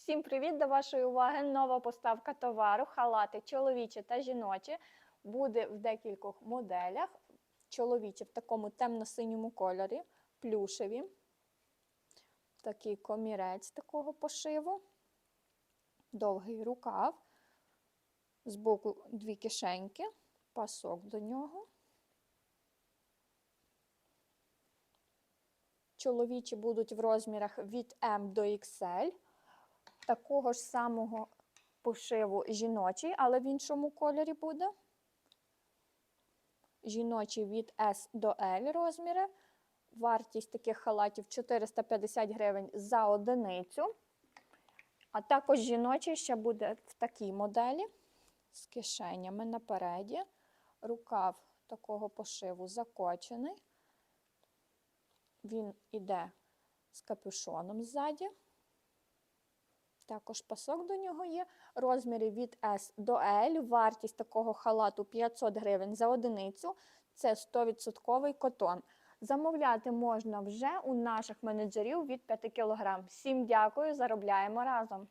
Всім привіт! До вашої уваги нова поставка товару, халати чоловічі та жіночі. Буде в декількох моделях. Чоловічі в такому темно-синьому кольорі, плюшеві. Такий комірець такого пошиву. Довгий рукав. Збоку дві кишеньки, пасок до нього. Чоловічі будуть в розмірах від М до XL. Такого ж самого пошиву жіночий, але в іншому кольорі буде. Жіночий від S до L розміри. Вартість таких халатів 450 гривень за одиницю. А також жіночий ще буде в такій моделі з кишенями напереді. Рукав такого пошиву закочений. Він іде з капюшоном ззаді. Також пасок до нього є. Розміри від S до L. Вартість такого халату 500 гривень за одиницю. Це 100% котон. Замовляти можна вже у наших менеджерів від 5 кг. Всім дякую, заробляємо разом.